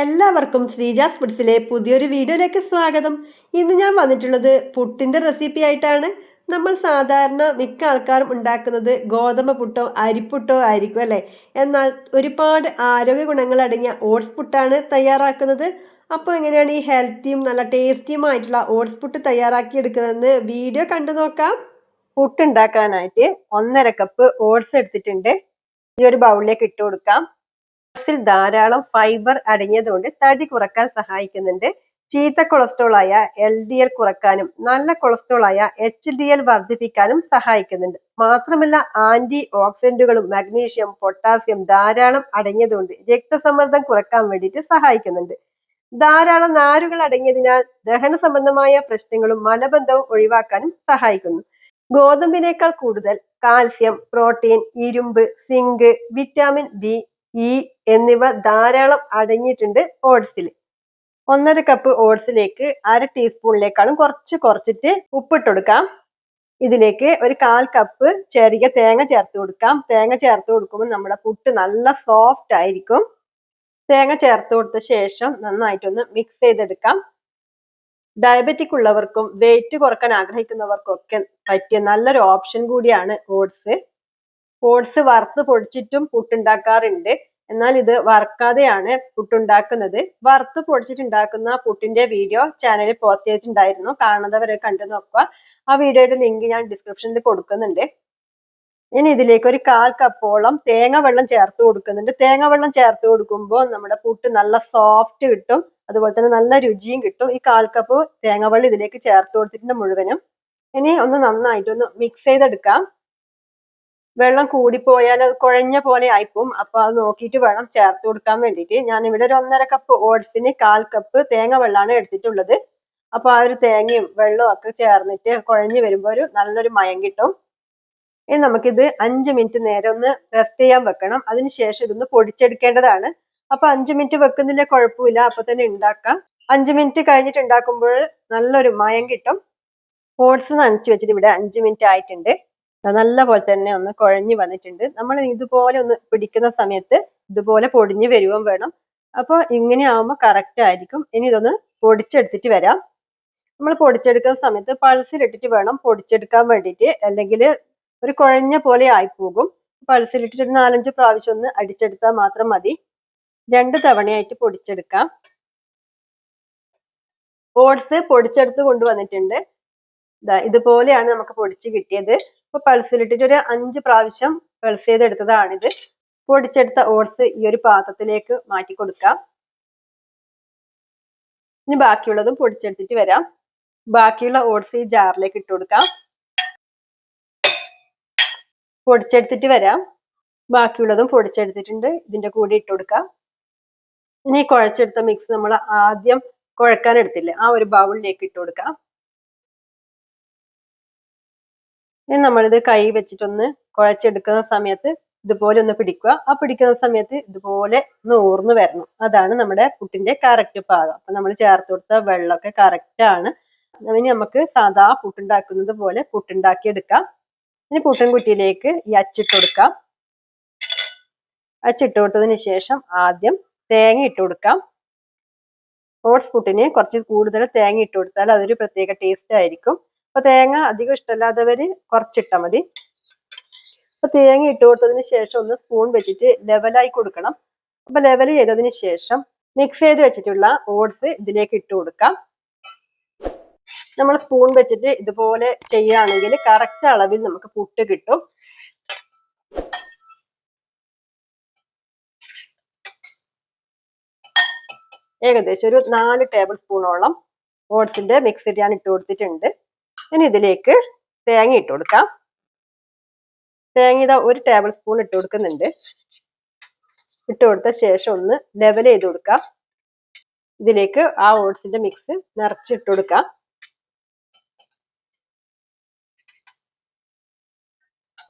എല്ലാവർക്കും ശ്രീജാസ് ഫുഡ്സിലെ പുതിയൊരു വീഡിയോയിലേക്ക് സ്വാഗതം. ഇന്ന് ഞാൻ വന്നിട്ടുള്ളത് പുട്ടിന്റെ റെസിപ്പി ആയിട്ടാണ്. നമ്മൾ സാധാരണ മിക്ക ആൾക്കാരും ഉണ്ടാക്കുന്നത് ഗോതമ്പ് പുട്ടോ അരിപ്പുട്ടോ ആയിരിക്കും അല്ലേ? എന്നാൽ ഒരുപാട് ആരോഗ്യ ഗുണങ്ങൾ അടങ്ങിയ ഓട്സ് പുട്ടാണ് തയ്യാറാക്കുന്നത്. അപ്പോൾ എങ്ങനെയാണ് ഈ ഹെൽത്തിയും നല്ല ടേസ്റ്റിയുമായിട്ടുള്ള ഓട്സ് പുട്ട് തയ്യാറാക്കിയെടുക്കുന്നതെന്ന് വീഡിയോ കണ്ടു നോക്കാം. പുട്ട് ഉണ്ടാക്കാനായിട്ട് ഒന്നര കപ്പ് ഓട്സ് എടുത്തിട്ടുണ്ട്. ഈ ഒരു ബൗളിലേക്ക് ഇട്ട് കൊടുക്കാം. ഓട്സിൽ ധാരാളം ഫൈബർ അടങ്ങിയതുകൊണ്ട് തടി കുറയ്ക്കാൻ സഹായിക്കുന്നുണ്ട്. ചീത്ത കൊളസ്ട്രോൾ ആയ എൽ ഡി എൽ കുറക്കാനും നല്ല കൊളസ്ട്രോൾ ആയ എച്ച് ഡി എൽ വർദ്ധിപ്പിക്കാനും സഹായിക്കുന്നുണ്ട്. മാത്രമല്ല ആന്റി ഓക്സിഡന്റുകളും മഗ്നീഷ്യം പൊട്ടാസ്യം ധാരാളം അടങ്ങിയതുകൊണ്ട് രക്തസമ്മർദ്ദം കുറയ്ക്കാൻ വേണ്ടിയിട്ട് സഹായിക്കുന്നുണ്ട്. ധാരാളം നാരുകൾ അടങ്ങിയതിനാൽ ദഹന സംബന്ധമായ പ്രശ്നങ്ങളും മലബന്ധവും ഒഴിവാക്കാനും സഹായിക്കുന്നു. ഗോതമ്പിനേക്കാൾ കൂടുതൽ കാൽസ്യം പ്രോട്ടീൻ ഇരുമ്പ് സിങ്ക് വിറ്റാമിൻ ബി ഇ എന്നിവ ധാരാളം അടങ്ങിയിട്ടുണ്ട് ഓട്സിൽ ഒന്നര കപ്പ് ഓട്സിലേക്ക് അര ടീസ്പൂണിലേക്കാളും കുറച്ച് കുറച്ചിട്ട് ഉപ്പിട്ട് കൊടുക്കാം ഇതിലേക്ക് ഒരു കാൽ കപ്പ് ചെറിയ തേങ്ങ ചേർത്ത് കൊടുക്കാം. തേങ്ങ ചേർത്ത് കൊടുക്കുമ്പോൾ നമ്മുടെ പുട്ട് നല്ല സോഫ്റ്റ് ആയിരിക്കും. തേങ്ങ ചേർത്ത് കൊടുത്ത ശേഷം നന്നായിട്ടൊന്ന് മിക്സ് ചെയ്തെടുക്കാം. ഡയബറ്റിക് ഉള്ളവർക്കും വെയിറ്റ് കുറയ്ക്കാൻ ആഗ്രഹിക്കുന്നവർക്കും ഒക്കെ പറ്റിയ നല്ലൊരു ഓപ്ഷൻ കൂടിയാണ് ഓട്സ്. ഓട്സ് വറുത്ത് പൊടിച്ചിട്ടും പുട്ടുണ്ടാക്കാറുണ്ട്. എന്നാൽ ഇത് വറുക്കാതെയാണ് പുട്ടുണ്ടാക്കുന്നത്. വറുത്ത് പൊടിച്ചിട്ടുണ്ടാക്കുന്ന പുട്ടിന്റെ വീഡിയോ ചാനലിൽ പോസ്റ്റ് ചെയ്തിട്ടുണ്ടായിരുന്നു. കാണുന്നവരെ കണ്ടു നോക്കുക. ആ വീഡിയോയുടെ ലിങ്ക് ഞാൻ ഡിസ്ക്രിപ്ഷനിൽ കൊടുക്കുന്നുണ്ട്. ഇനി ഇതിലേക്ക് ഒരു കാൽ കപ്പോളം തേങ്ങ വെള്ളം ചേർത്ത് കൊടുക്കുന്നുണ്ട്. തേങ്ങ വെള്ളം ചേർത്ത് കൊടുക്കുമ്പോൾ നമ്മുടെ പുട്ട് നല്ല സോഫ്റ്റ് കിട്ടും. അതുപോലെ തന്നെ നല്ല രുചിയും കിട്ടും. ഈ കാൽ കപ്പ് തേങ്ങ വെള്ളം ഇതിലേക്ക് ചേർത്ത് കൊടുത്തിട്ടുണ്ട് മുഴുവനും. ഇനി ഒന്ന് നന്നായിട്ട് ഒന്ന് മിക്സ് ചെയ്തെടുക്കാം. വെള്ളം കൂടിപ്പോയാൽ അത് കുഴഞ്ഞ പോലെ ആയിപ്പോവും. അപ്പൊ അത് നോക്കിയിട്ട് വേണം ചേർത്ത് കൊടുക്കാൻ വേണ്ടിയിട്ട്. ഞാൻ ഇവിടെ ഒരു ഒന്നര കപ്പ് ഓട്സിന് കാൽ കപ്പ് തേങ്ങ വെള്ളമാണ് എടുത്തിട്ടുള്ളത്. അപ്പൊ ആ ഒരു തേങ്ങയും വെള്ളവും ഒക്കെ ചേർന്നിട്ട് കുഴഞ്ഞു വരുമ്പോൾ ഒരു നല്ലൊരു മയം കിട്ടും. ഇനി നമുക്കിത് അഞ്ച് മിനിറ്റ് നേരം ഒന്ന് റെസ്റ്റ് ചെയ്യാൻ വെക്കണം. അതിനുശേഷം ഇതൊന്ന് പൊടിച്ചെടുക്കേണ്ടതാണ്. അപ്പൊ അഞ്ച് മിനിറ്റ് വെക്കുന്നില്ല കുഴപ്പമില്ല. അപ്പൊ തന്നെ ഉണ്ടാക്കാം. അഞ്ച് മിനിറ്റ് കഴിഞ്ഞിട്ട് ഉണ്ടാക്കുമ്പോൾ നല്ലൊരു മയം കിട്ടും. ഓട്സ് നനച്ച് വെച്ചിട്ട് ഇവിടെ അഞ്ച് മിനിറ്റ് ആയിട്ടുണ്ട്. നല്ല പോലെ തന്നെ ഒന്ന് കുഴഞ്ഞു വന്നിട്ടുണ്ട്. നമ്മൾ ഇതുപോലെ ഒന്ന് പിടിക്കുന്ന സമയത്ത് ഇതുപോലെ പൊടിഞ്ഞു വരുവും വേണം. അപ്പോൾ ഇങ്ങനെ ആവുമ്പോൾ കറക്റ്റ് ആയിരിക്കും. ഇനി ഇതൊന്ന് പൊടിച്ചെടുത്തിട്ട് വരാം. നമ്മൾ പൊടിച്ചെടുക്കുന്ന സമയത്ത് പൾസിലിട്ടിട്ട് വേണം പൊടിച്ചെടുക്കാൻ വേണ്ടിയിട്ട്. അല്ലെങ്കിൽ ഒരു കുഴഞ്ഞ പോലെ ആയിപ്പോകും. പൾസിലിട്ടിട്ട് ഒരു നാലഞ്ച് പ്രാവശ്യം ഒന്ന് അടിച്ചെടുത്താൽ മാത്രം മതി. രണ്ട് തവണയായിട്ട് പൊടിച്ചെടുക്കാം. ഓട്സ് പൊടിച്ചെടുത്ത് കൊണ്ടുവന്നിട്ടുണ്ട്. ഇതുപോലെയാണ് നമുക്ക് പൊടിച്ച് കിട്ടിയത്. ഇപ്പൊ പൾസിലിട്ടിട്ട് ഒരു അഞ്ച് പ്രാവശ്യം പൾസ് ചെയ്തെടുത്തതാണിത്. പൊടിച്ചെടുത്ത ഓട്സ് ഈ ഒരു പാത്രത്തിലേക്ക് മാറ്റി കൊടുക്കാം. ഇനി ബാക്കിയുള്ളതും പൊടിച്ചെടുത്തിട്ട് വരാം. ബാക്കിയുള്ള ഓട്സ് ഈ ജാറിലേക്ക് ഇട്ട് കൊടുക്കാം. പൊടിച്ചെടുത്തിട്ട് വരാം. ബാക്കിയുള്ളതും പൊടിച്ചെടുത്തിട്ടുണ്ട്. ഇതിന്റെ കൂടെ ഇട്ട് കൊടുക്കാം. ഇനി കുഴച്ചെടുത്ത മിക്സ് നമ്മൾ ആദ്യം കുഴക്കാൻ എടുത്തില്ലേ ആ ഒരു ബൗളിലേക്ക് ഇട്ട് കൊടുക്കാം. ഇനി നമ്മളിത് കൈ വെച്ചിട്ടൊന്ന് കുഴച്ചെടുക്കുന്ന സമയത്ത് ഇതുപോലെ ഒന്ന് പിടിക്കുക. ആ പിടിക്കുന്ന സമയത്ത് ഇതുപോലെ ഒന്ന് ഊർന്ന് വരണം. അതാണ് നമ്മുടെ പുട്ടിന്റെ കറക്റ്റ് പാകം. അപ്പൊ നമ്മൾ ചേർത്ത് കൊടുത്ത വെള്ളമൊക്കെ കറക്റ്റ് ആണ്. ഇനി നമുക്ക് സാധാ പുട്ടുണ്ടാക്കുന്നത് പോലെ പുട്ടുണ്ടാക്കി എടുക്കാം ഇനി പുട്ടും കുറ്റിയിലേക്ക് ഈ അച്ചിട്ട് കൊടുക്കാം. അച്ചിട്ട് കൊടുത്തതിന് ശേഷം ആദ്യം തേങ്ങ ഇട്ട് കൊടുക്കാം. ഓട്സ് പുട്ടിന് കുറച്ച് കൂടുതൽ തേങ്ങ ഇട്ട് കൊടുത്താൽ അതൊരു പ്രത്യേക ടേസ്റ്റ് ആയിരിക്കും. അപ്പൊ തേങ്ങ അധികം ഇഷ്ടമല്ലാത്തവര് കുറച്ചിട്ടാൽ മതി. അപ്പൊ തേങ്ങ ഇട്ട് കൊടുത്തതിന് ശേഷം ഒന്ന് സ്പൂൺ വെച്ചിട്ട് ലെവലായി കൊടുക്കണം. അപ്പൊ ലെവൽ ചെയ്തതിന് ശേഷം മിക്സ് ചെയ്ത് വെച്ചിട്ടുള്ള ഓട്സ് ഇതിലേക്ക് ഇട്ട് കൊടുക്കാം. നമ്മൾ സ്പൂൺ വെച്ചിട്ട് ഇതുപോലെ ചെയ്യുകയാണെങ്കിൽ കറക്റ്റ് അളവിൽ നമുക്ക് പുട്ട് കിട്ടും. ഏകദേശം ഒരു നാല് ടേബിൾ സ്പൂണോളം ഓട്സിന്റെ മിക്സ് ഞാൻ ഇട്ട് കൊടുത്തിട്ടുണ്ട്. ഇനി ഇതിലേക്ക് തേങ്ങ ഇട്ട് കൊടുക്കാം. തേങ്ങ ഇതാ ഒരു ടേബിൾ സ്പൂൺ ഇട്ട് കൊടുക്കുന്നുണ്ട്. ഇട്ട് കൊടുത്ത ശേഷം ഒന്ന് ലെവൽ ചെയ്ത് കൊടുക്കാം. ഇതിലേക്ക് ആ ഓട്സിന്റെ മിക്സ് നിറച്ചിട്ട് കൊടുക്കാം.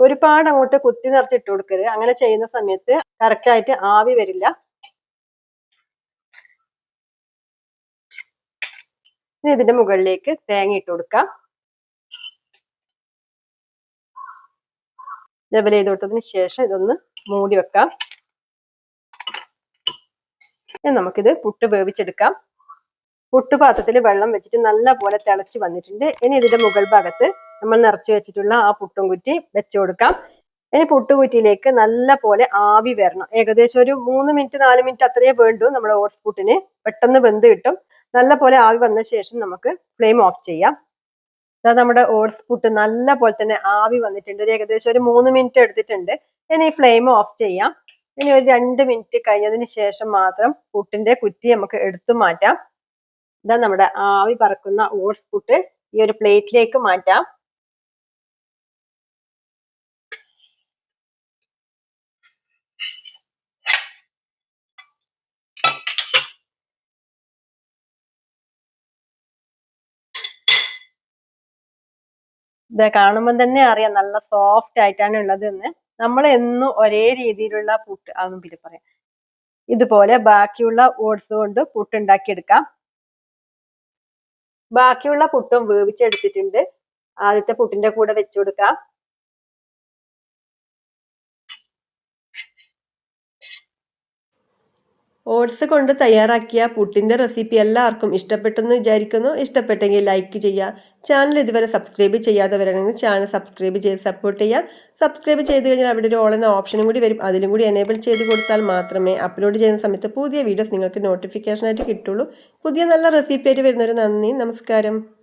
ഒരുപാട് അങ്ങോട്ട് കുത്തി നിറച്ചിട്ട് കൊടുക്കരുത്. അങ്ങനെ ചെയ്യുന്ന സമയത്ത് കറക്റ്റ് ആയിട്ട് ആവി വരില്ല. ഇതിന്റെ മുകളിലേക്ക് തേങ്ങ ഇട്ട് കൊടുക്കാം. ലെവൽ ചെയ്ത് കൊടുത്തതിന് ശേഷം ഇതൊന്ന് മൂടി വെക്കാം. നമുക്കിത് പുട്ട് വേവിച്ചെടുക്കാം. പുട്ട് പാത്രത്തിൽ വെള്ളം വെച്ചിട്ട് നല്ല പോലെ തിളച്ച് വന്നിട്ടുണ്ട്. ഇനി ഇതിന്റെ മുകൾ ഭാഗത്ത് നമ്മൾ നിറച്ച് വെച്ചിട്ടുള്ള ആ പുട്ടും കുറ്റി വെച്ചു കൊടുക്കാം. ഇനി പുട്ടുകുറ്റിയിലേക്ക് നല്ല പോലെ ആവി വരണം. ഏകദേശം ഒരു മൂന്ന് മിനിറ്റ് നാല് മിനിറ്റ് അത്രയേ വേണ്ടൂ നമ്മുടെ ഓട്സ് പുട്ടിന്. പെട്ടെന്ന് വെന്ത് കിട്ടും. നല്ല പോലെ ആവി വന്ന ശേഷം നമുക്ക് ഫ്ലെയിം ഓഫ് ചെയ്യാം. ഇതാ നമ്മുടെ ഓട്സ് പുട്ട് നല്ല പോലെ തന്നെ ആവി വന്നിട്ടുണ്ട്. ഒരു ഏകദേശം ഒരു മൂന്ന് മിനിറ്റ് എടുത്തിട്ടുണ്ട്. ഇനി ഫ്ലെയിം ഓഫ് ചെയ്യാം. ഇനി ഒരു രണ്ട് മിനിറ്റ് കഴിഞ്ഞതിന് ശേഷം മാത്രം പുട്ടിന്റെ കുറ്റി നമുക്ക് എടുത്തു മാറ്റാം. ഇതാ നമ്മുടെ ആവി പറക്കുന്ന ഓട്സ് പുട്ട് ഈ ഒരു പ്ലേറ്റിലേക്ക് മാറ്റാം. ഇത് കാണുമ്പോൾ തന്നെ അറിയാം നല്ല സോഫ്റ്റ് ആയിട്ടാണ് ഉള്ളത് എന്ന് നമ്മൾ എന്നും ഒരേ രീതിയിലുള്ള പുട്ട് അതൊന്നും പിന്നെ പറയാം. ഇതുപോലെ ബാക്കിയുള്ള ഓട്സ് കൊണ്ട് പുട്ട് ഉണ്ടാക്കിയെടുക്കാം. ബാക്കിയുള്ള പുട്ടും വേവിച്ചെടുത്തിട്ടുണ്ട്. ആദ്യത്തെ പുട്ടിന്റെ കൂടെ വെച്ചു കൊടുക്കാം. ഓട്സ് കൊണ്ട് തയ്യാറാക്കിയ പുട്ടിന്റെ റെസിപ്പി എല്ലാവർക്കും ഇഷ്ടപ്പെട്ടെന്ന് വിചാരിക്കുന്നു. ഇഷ്ടപ്പെട്ടെങ്കിൽ ലൈക്ക് ചെയ്യുക. ചാനൽ ഇതുവരെ സബ്സ്ക്രൈബ് ചെയ്യാത്തവരാണെങ്കിൽ ചാനൽ സബ്സ്ക്രൈബ് ചെയ്ത് സപ്പോർട്ട് ചെയ്യുക. സബ്സ്ക്രൈബ് ചെയ്ത് കഴിഞ്ഞാൽ അവിടെ ഒരു ഓൾ ഓപ്ഷനും കൂടി വരും. അതിലും കൂടി എനേബിൾ ചെയ്ത് കൊടുത്താൽ മാത്രമേ അപ്ലോഡ് ചെയ്യുന്ന സമയത്ത് പുതിയ വീഡിയോസ് നിങ്ങൾക്ക് നോട്ടിഫിക്കേഷനായിട്ട് കിട്ടുള്ളൂ. പുതിയ നല്ല റെസിപ്പി ആയിട്ട് വരുന്നൊരു നന്ദി. നമസ്കാരം.